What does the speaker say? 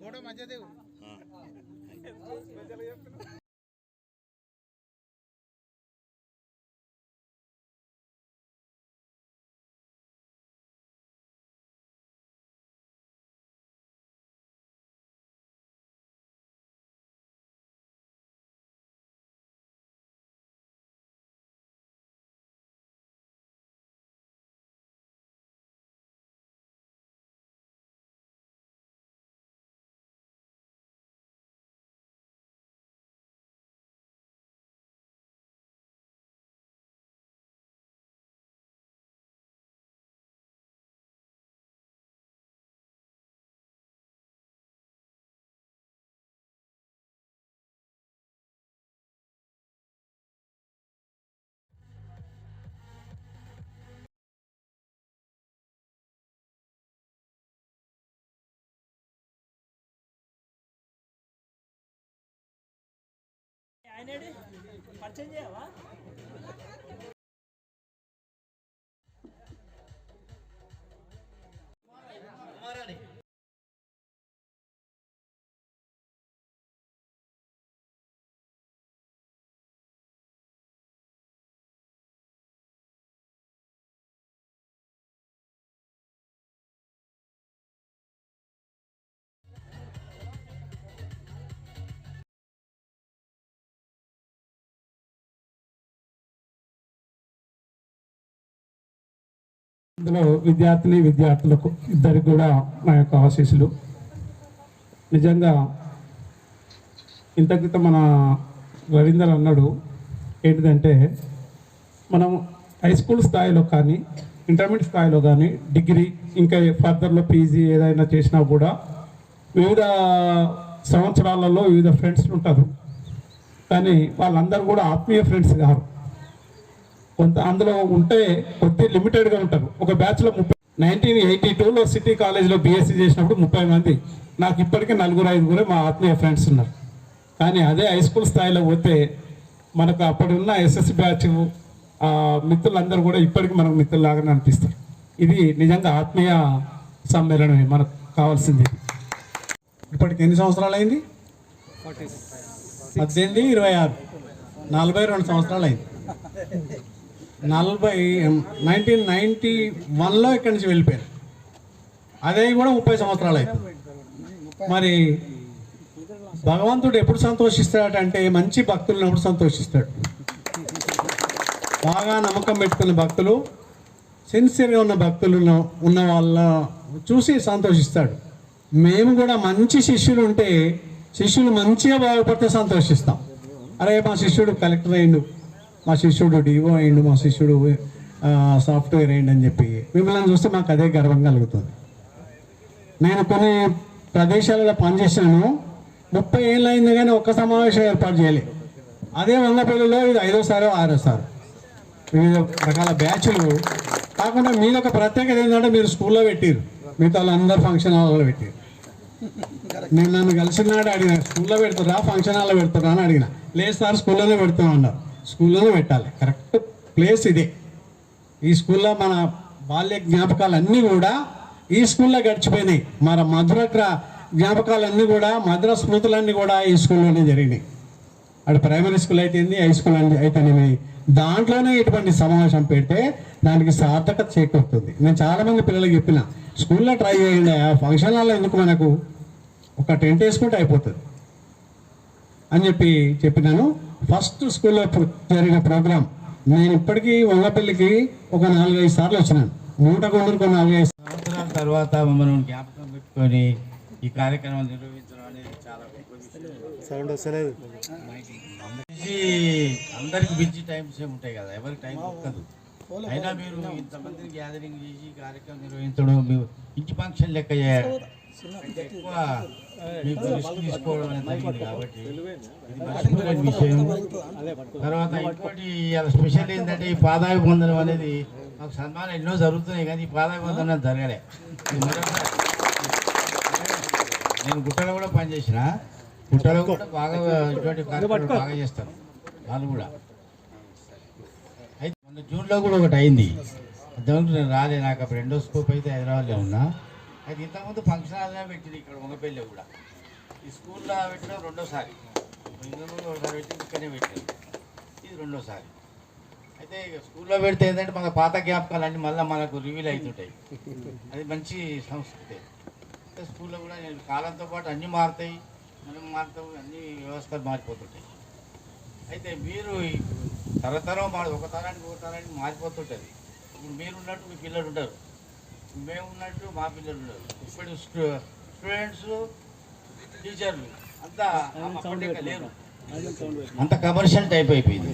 Photo మంచిది ఆయనేడి పరిచయం చేయవా? ఇందులో విద్యార్థిని విద్యార్థులకు ఇద్దరికి కూడా నా యొక్క ఆశీస్సులు. నిజంగా ఇంత క్రితం మన రవీందర్ అన్నాడు ఏంటిదంటే మనం హై స్కూల్ స్థాయిలో కానీ ఇంటర్మీడియట్ స్థాయిలో కానీ డిగ్రీ ఇంకా ఫర్దర్లో పీజీ ఏదైనా చేసినా కూడా వివిధ సంవత్సరాలలో వివిధ ఫ్రెండ్స్ ఉంటారు. కానీ వాళ్ళందరూ కూడా ఆత్మీయ ఫ్రెండ్స్ గారు. కొంత అందులో ఉంటే కొద్ది లిమిటెడ్గా ఉంటారు. ఒక బ్యాచ్లో ముప్పై నైన్టీన్ ఎయిటీ టూలో సిటీ కాలేజ్లో బీఎస్సీ చేసినప్పుడు ముప్పై మంది. నాకు ఇప్పటికే నలుగురు ఐదుగురే మా ఆత్మీయ ఫ్రెండ్స్ ఉన్నారు. కానీ అదే హై స్కూల్ స్థాయిలో పోతే మనకు అప్పుడున్న ఎస్ఎస్సి బ్యాచ్ మిత్రులందరూ కూడా ఇప్పటికీ మనకు మిత్రులాగానే అనిపిస్తారు. ఇది నిజంగా ఆత్మీయ సమ్మేళనమే మనకు కావాల్సింది. ఇప్పటికి ఎన్ని సంవత్సరాలు అయింది? పద్దెనిమిది ఇరవై ఆరు. నలభై రెండు సంవత్సరాలు అయింది. నలభై నైన్టీన్ నైంటీ వన్లో ఇక్కడి నుంచి వెళ్ళిపోయారు. అదే కూడా ముప్పై సంవత్సరాలు అవుతుంది మరి భగవంతుడు ఎప్పుడు సంతోషిస్తాడంటే మంచి భక్తులను ఎప్పుడు సంతోషిస్తాడు? బాగా నమ్మకం పెట్టుకున్న భక్తులు సిన్సియర్గా ఉన్న భక్తులు ఉన్న- ఉన్న వాళ్ళ చూసి సంతోషిస్తాడు. మేము కూడా మంచి శిష్యులు ఉంటే శిష్యులు మంచిగా బాగుపడితే సంతోషిస్తాం. అరే మా శిష్యుడు కలెక్టర్ అయిండు మా శిష్యుడు డివో అయ్యిండు మా శిష్యుడు సాఫ్ట్వేర్ అయ్యిండు అని చెప్పి. మిమ్మల్ని చూస్తే మాకు అదే గర్వం కలుగుతుంది. నేను కొన్ని ప్రదేశాలలో పనిచేసాను ముప్పై ఏళ్ళు అయింది కానీ ఒక్క సమావేశం ఏర్పాటు చేయలేదు అదే వంగపల్లిలో ఇది ఐదోసారో ఆరోసారి వివిధ రకాల బ్యాచ్లు. కాకుండా మీరు ఒక ప్రత్యేకత ఏంటంటే మీరు స్కూల్లో పెట్టారు మిగతా వాళ్ళందరూ ఫంక్షన్ హాల్లో పెట్టారు నేను నన్ను కలిసిన నాడు అడిగిన స్కూల్లో పెడుతురా ఫంక్షన్ హాల్లో పెడుతురా? అని అడిగిన. లేదు సార్ స్కూల్లోనే పెడుతున్నా అన్నారు స్కూల్లోనే పెట్టాలి. కరెక్ట్ ప్లేస్ ఇదే. ఈ స్కూల్లో మన బాల్య జ్ఞాపకాలన్నీ కూడా ఈ స్కూల్లో గడిచిపోయినాయి. మన మధుర జ్ఞాపకాలన్నీ కూడా మధుర స్మృతులన్నీ కూడా ఈ స్కూల్లోనే జరిగినాయి. అటు ప్రైమరీ స్కూల్ అయితేంది హై స్కూల్ అయితే అయితేనేమి? దాంట్లోనే ఇటువంటి సమావేశం పెడితే దానికి సార్థకత చేకూరుతుంది. నేను చాలామంది పిల్లలకు చెప్పిన స్కూల్లో ట్రై చేయండి ఆ ఫంక్షన్ హాల్లో ఎందుకు మనకు ఒక టెంట్ వేసుకుంటే అయిపోతుంది. అని చెప్పి చెప్పినాను. ఫస్ట్ స్కూల్లో జరిగిన ప్రోగ్రామ్ నేను ఇప్పటికీ వంగపల్లికి ఒక నాలుగైదు సార్లు వచ్చినాను. మూట కొండలకు నాలుగైదు సంవత్సరాల తర్వాత మనం జ్ఞాపకం పెట్టుకొని ఈ కార్యక్రమం నిర్వహించడం అనేది చాలా సౌండ్ వస్తలేదు. అందరికీ బిజీ టైమ్స్ ఏ ఉంటాయి కదా ఎవరికి టైం దొరకదు. అయినా మీరు ఇంతమందిని గ్యాదరింగ్ చేసి కార్యక్రమం నిర్వహించడం మీరు ఇంటి ఫంక్షన్ లెక్క చేయాలి. ఎక్కువ మీకు రిస్క్ తీసుకోవడం అనేది కాబట్టి ఇది మర్చిపోలేని విషయం తర్వాత ఇంకోటి స్పెషల్ ఏంటంటే ఈ పాదాయ పొందడం అనేది మాకు సన్మానం ఎన్నో జరుగుతున్నాయి కానీ ఈ పాదాయ పొందడం జరగలే నేను గుట్టలో కూడా పనిచేసిన గుట్టలో కూడా బాగా ఇటువంటి కార్యక్రమాలు బాగా చేస్తాను వాళ్ళు కూడా అయితే మొన్న జూన్లో కూడా ఒకటి అయింది అంతవరకు నేను రాలే నాకు అప్పుడు ఎండోస్కోప్ అయితే హైదరాబాద్లో ఉన్నా అది ఇంతకుముందు ఫంక్షన్ హాల్నే పెట్టింది ఇక్కడ వంగపల్లి కూడా. ఈ స్కూల్లో పెట్టడం రెండోసారి. ఇంతకుముందు ఒకసారి పెట్టి ఇక్కడనే పెట్టారు ఇది రెండోసారి. అయితే ఇక స్కూల్లో పెడితే ఏంటంటే మన పాత జ్ఞాపకాలు అన్నీ మళ్ళీ మనకు రివీల్ అవుతుంటాయి. అది మంచి సంస్కృతి. అయితే స్కూల్లో కూడా నేను కాలంతో పాటు అన్నీ మారుతాయి మనం మారుతాం అన్ని వ్యవస్థలు మారిపోతుంటాయి. అయితే మీరు తరతరం ఒక తరానికి ఒక తరానికి మారిపోతుంటుంది. ఇప్పుడు మీరు ఉన్నట్టు మీ పిల్లలు ఉంటారు మేము ఉన్నట్టు మా పిల్లలు ఇప్పుడు స్టూ స్టూడెంట్స్ టీచర్లు అంతా లేరు. అంత కమర్షియల్ టైప్ అయిపోయింది.